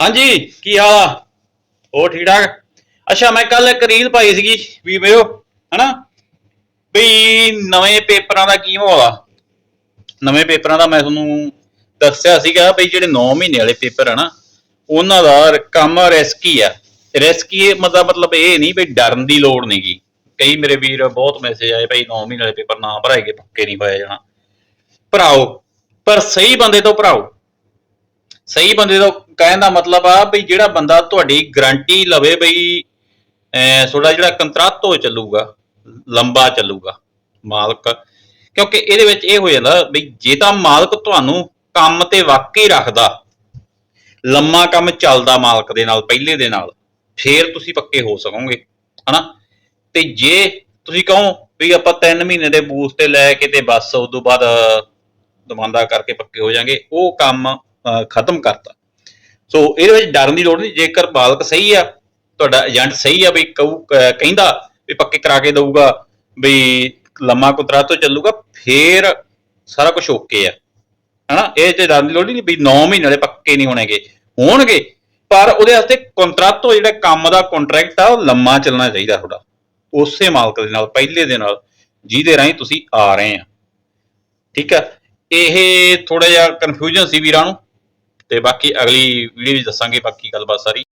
ਹਾਂਜੀ, ਕੀ ਹਾਲ ਆ? ਉਹ ਠੀਕ ਠਾਕ? ਅੱਛਾ, ਮੈਂ ਕੱਲ ਇੱਕ ਰੀਲ ਪਾਈ ਸੀਗੀ, ਵੀ ਮੇਰੋ ਹਨਾ? ਵੀ ਨਵੇਂ ਪੇਪਰਾਂ ਦਾ ਕੀ ਮਾਹੌਲ ਆ? ਨਵੇਂ ਪੇਪਰਾਂ ਦਾ ਮੈਂ ਤੁਹਾਨੂੰ ਦੱਸਿਆ ਸੀਗਾ ਵੀ ਜਿਹੜੇ 9 ਮਹੀਨੇ ਵਾਲੇ ਪੇਪਰ ਆ ਨਾ, ਉਹਨਾਂ ਦਾ ਕੰਮ ਰਿਸਕੀ ਆ। ਰਿਸਕੀ ਮਤਲਬ ਮਤਲਬ ਇਹ ਨਹੀਂ ਵੀ ਡਰਨ ਦੀ ਲੋੜ ਨਹੀਂਗੀ ਕਈ ਮੇਰੇ ਵੀਰ ਬਹੁਤ ਮੈਸੇਜ ਆਏ ਭਾਈ 9 ਮਹੀਨੇ ਵਾਲੇ ਪੇਪਰ ਨਾ ਭਰਾਏਗੇ ਪੱਕੇ ਨਹੀਂ ਹੋਇਆ ਜਾਣਾ। ਭਰਾਓ, ਪਰ ਸਹੀ ਬੰਦੇ ਤੋਂ ਭਰਾਓ। ਸਹੀ ਬੰਦੇ ਤੋਂ ਕਹਿਣ ਦਾ ਮਤਲਬ ਆ ਵੀ ਜਿਹੜਾ ਬੰਦਾ ਤੁਹਾਡੀ ਗਾਰੰਟੀ ਲਵੇ ਬਈ ਤੁਹਾਡਾ ਜਿਹੜਾ ਕੰਟਰੈਕਟ ਹੋ ਚੱਲੂਗਾ, ਲੰਬਾ ਚੱਲੂਗਾ, ਮਾਲਕ। ਕਿਉਂਕਿ ਇਹਦੇ ਵਿੱਚ ਇਹ ਹੋ ਜਾਂਦਾ ਵੀ ਜੇ ਤਾਂ ਮਾਲਕ ਤੁਹਾਨੂੰ ਕੰਮ ਤੇ ਵਾਕਈ ਰੱਖਦਾ, ਲੰਮਾ ਕੰਮ ਚੱਲਦਾ ਮਾਲਕ ਦੇ ਨਾਲ, ਪਹਿਲੇ ਦੇ ਨਾਲ, ਫੇਰ ਤੁਸੀਂ ਪੱਕੇ ਹੋ ਸਕੋਗੇ, ਹਨਾ? ਤੇ ਜੇ ਤੁਸੀਂ ਕਹੋ ਵੀ ਆਪਾਂ 3 ਮਹੀਨੇ ਦੇ ਬੂਸ ਤੇ ਲੈ ਕੇ ਤੇ ਬਸ ਉਸ ਤੋਂ ਬਾਅਦ ਦਮਾਂਦਾ ਕਰਕੇ ਪੱਕੇ ਹੋ ਜਾਾਂਗੇ, ਉਹ ਕੰਮ ਖਤਮ ਕਰਤਾ। ਸੋ ਇਹਦੇ ਵਿੱਚ ਡਰਨ ਦੀ ਲੋੜ ਨਹੀਂ, ਜੇਕਰ ਬਾਲਕ ਸਹੀ ਆ, ਤੁਹਾਡਾ ਏਜੰਟ ਸਹੀ ਆ ਵੀ ਕਹੂ ਕਹਿੰਦਾ ਵੀ ਪੱਕੇ ਕਰਾ ਕੇ ਦਊਗਾ ਵੀ ਲੰਮਾ ਕੁਤਰਾ ਤੋਂ ਚੱਲੂਗਾ, ਫੇਰ ਸਾਰਾ ਕੁਝ ਓਕੇ ਆ। ਹਨਾ, ਇਹ ਤੇ ਡਰਨ ਦੀ ਲੋੜ ਨਹੀਂ ਵੀ 9 ਮਹੀਨੇ ਦੇ ਪੱਕੇ ਨਹੀਂ ਹੋਣਗੇ। ਹੋਣਗੇ, ਪਰ ਉਹਦੇ ਵਾਸਤੇ ਕੰਟਰੈਕਟ ਹੋ ਜਿਹੜਾ ਕੰਮ ਦਾ ਕੰਟਰੈਕਟ ਆ, ਉਹ ਲੰਮਾ ਚੱਲਣਾ ਚਾਹੀਦਾ ਤੁਹਾਡਾ। ਉਸੇ ਮਾਲਕ ਦੇ ਨਾਲ, ਪਹਿਲੇ ਦੇ ਨਾਲ, ਜਿਹਦੇ ਰਾਹੀਂ ਤੁਸੀਂ ਆ ਰਹੇ ਆ। ਠੀਕ ਆ? ਇਹ ਥੋੜਾ ਜਿਹਾ ਕਨਫਿਊਜ਼ਨ ਸੀ ਵੀਰਾਂ ਨੂੰ। ਤੇ ਬਾਕੀ ਅਗਲੀ ਵੀਡੀਓ ਵਿੱਚ ਦੱਸਾਂਗੇ ਬਾਕੀ ਗੱਲਬਾਤ ਸਾਰੀ।